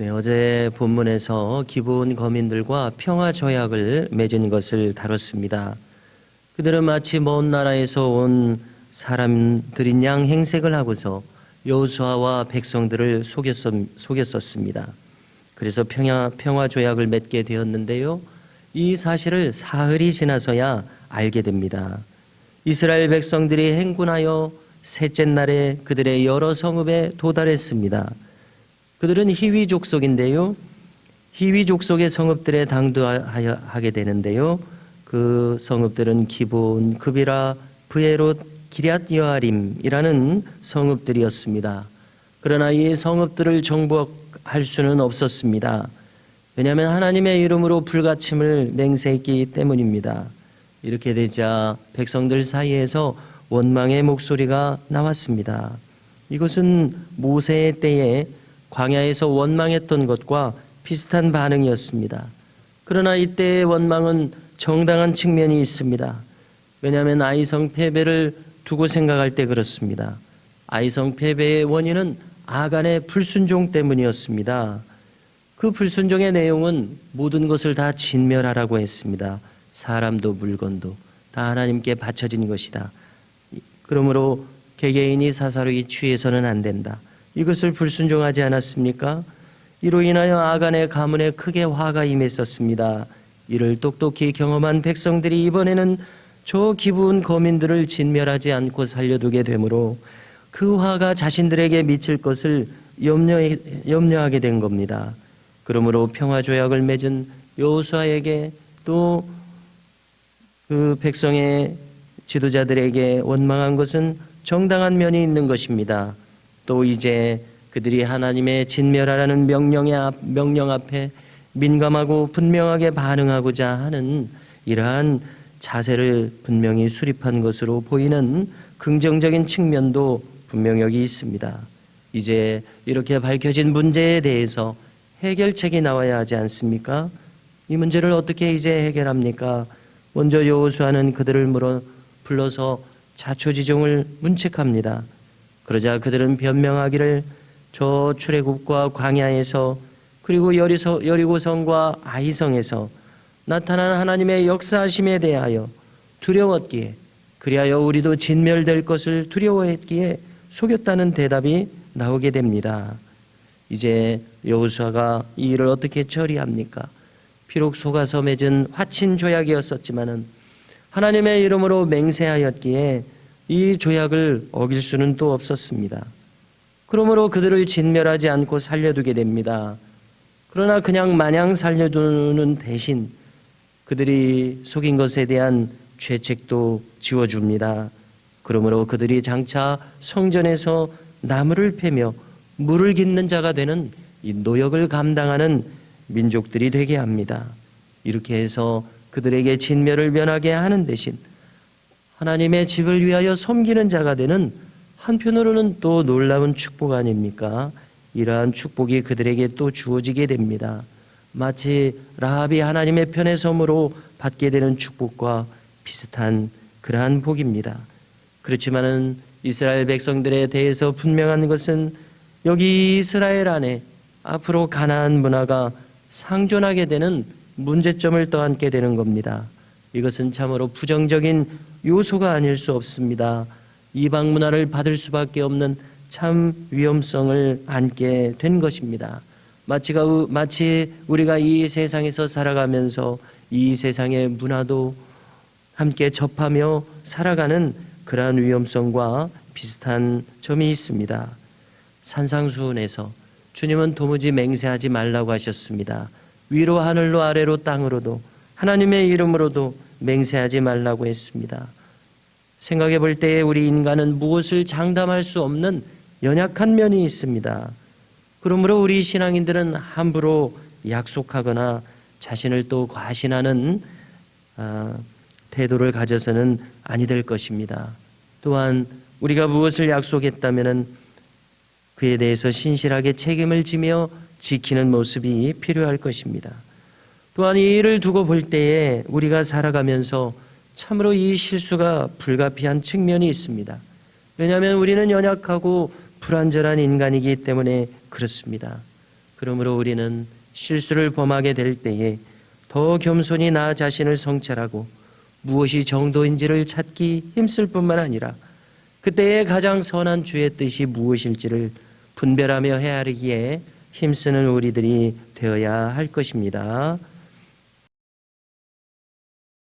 네, 어제 본문에서 기본 거민들과 평화 조약을 맺은 것을 다뤘습니다. 그들은 마치 먼 나라에서 온 사람들인 양 행색을 하고서 여호수아와 백성들을 속였었, 속였었 습니다. 그래서 평화, 평화 조약을 맺게 되었는데요. 이 사실을 사흘이 지나서야 알게 됩니다. 이스라엘 백성들이 행군하여 셋째 날에 그들의 여러 성읍에 도달했습니다. 그들은 히위 족속인데요. 히위 족속의 성읍들에 당도하게 되는데요. 그 성읍들은 기본, 급이라, 브에롯, 기럇 여아림이라는 성읍들이었습니다. 그러나 이 성읍들을 정복할 수는 없었습니다. 왜냐하면 하나님의 이름으로 불가침을 맹세했기 때문입니다. 이렇게 되자 백성들 사이에서 원망의 목소리가 나왔습니다. 이것은 모세의 때에 광야에서 원망했던 것과 비슷한 반응이었습니다. 그러나 이때의 원망은 정당한 측면이 있습니다. 왜냐하면 아이성 패배를 두고 생각할 때 그렇습니다. 아이성 패배의 원인은 아간의 불순종 때문이었습니다. 그 불순종의 내용은 모든 것을 다 진멸하라고 했습니다. 사람도 물건도 다 하나님께 바쳐진 것이다. 그러므로 개개인이 사사로이 취해서는 안 된다. 이것을 불순종하지 않았습니까? 이로 인하여 아간의 가문에 크게 화가 임했었습니다. 이를 똑똑히 경험한 백성들이 이번에는 저 기부은 거민들을 진멸하지 않고 살려두게 되므로 그 화가 자신들에게 미칠 것을 염려, 염려하게 된 겁니다. 그러므로 평화 조약을 맺은 여호수아에게 또 그 백성의 지도자들에게 원망한 것은 정당한 면이 있는 것입니다. 또 이제 그들이 하나님의 진멸하라는 명령의 앞, 명령 앞에 민감하고 분명하게 반응하고자 하는 이러한 자세를 분명히 수립한 것으로 보이는 긍정적인 측면도 분명 여기 있습니다. 이제 이렇게 밝혀진 문제에 대해서 해결책이 나와야 하지 않습니까? 이 문제를 어떻게 이제 해결합니까? 먼저 여호수아는 그들을 물어 불러서 자초지종을 문책합니다. 그러자 그들은 변명하기를 저 출애굽과 광야에서 그리고 여리서, 여리고성과 아이성에서 나타난 하나님의 역사하심에 대하여 두려웠기에 그리하여 우리도 진멸될 것을 두려워했기에 속였다는 대답이 나오게 됩니다. 이제 여호수아가 이 일을 어떻게 처리합니까? 비록 속아서 맺은 화친 조약이었었지만은 하나님의 이름으로 맹세하였기에 이 조약을 어길 수는 또 없었습니다. 그러므로 그들을 진멸하지 않고 살려두게 됩니다. 그러나 그냥 마냥 살려두는 대신 그들이 속인 것에 대한 죄책도 지워줍니다. 그러므로 그들이 장차 성전에서 나무를 패며 물을 깃는 자가 되는 이 노역을 감당하는 민족들이 되게 합니다. 이렇게 해서 그들에게 진멸을 면하게 하는 대신 하나님의 집을 위하여 섬기는 자가 되는 한편으로는 또 놀라운 축복 아닙니까? 이러한 축복이 그들에게 또 주어지게 됩니다. 마치 라합이 하나님의 편에 섬으로 받게 되는 축복과 비슷한 그러한 복입니다. 그렇지만은 이스라엘 백성들에 대해서 분명한 것은 여기 이스라엘 안에 앞으로 가나안 문화가 상존하게 되는 문제점을 떠안게 되는 겁니다. 이것은 참으로 부정적인 요소가 아닐 수 없습니다. 이방 문화를 받을 수밖에 없는 참 위험성을 안게 된 것입니다. 마치가 마치 우리가 이 세상에서 살아가면서 이 세상의 문화도 함께 접하며 살아가는 그러한 위험성과 비슷한 점이 있습니다. 산상수훈에서 주님은 도무지 맹세하지 말라고 하셨습니다. 위로 하늘로 아래로 땅으로도 하나님의 이름으로도 맹세하지 말라고 했습니다. 생각해 볼 때에 우리 인간은 무엇을 장담할 수 없는 연약한 면이 있습니다. 그러므로 우리 신앙인들은 함부로 약속하거나 자신을 또 과신하는 아, 태도를 가져서는 아니 될 것입니다. 또한 우리가 무엇을 약속했다면은 그에 대해서 신실하게 책임을 지며 지키는 모습이 필요할 것입니다. 또한 이 일을 두고 볼 때에 우리가 살아가면서 참으로 이 실수가 불가피한 측면이 있습니다. 왜냐하면 우리는 연약하고 불완전한 인간이기 때문에 그렇습니다. 그러므로 우리는 실수를 범하게 될 때에 더 겸손히 나 자신을 성찰하고 무엇이 정도인지를 찾기 힘쓸 뿐만 아니라 그때의 가장 선한 주의 뜻이 무엇일지를 분별하며 헤아리기에 힘쓰는 우리들이 되어야 할 것입니다.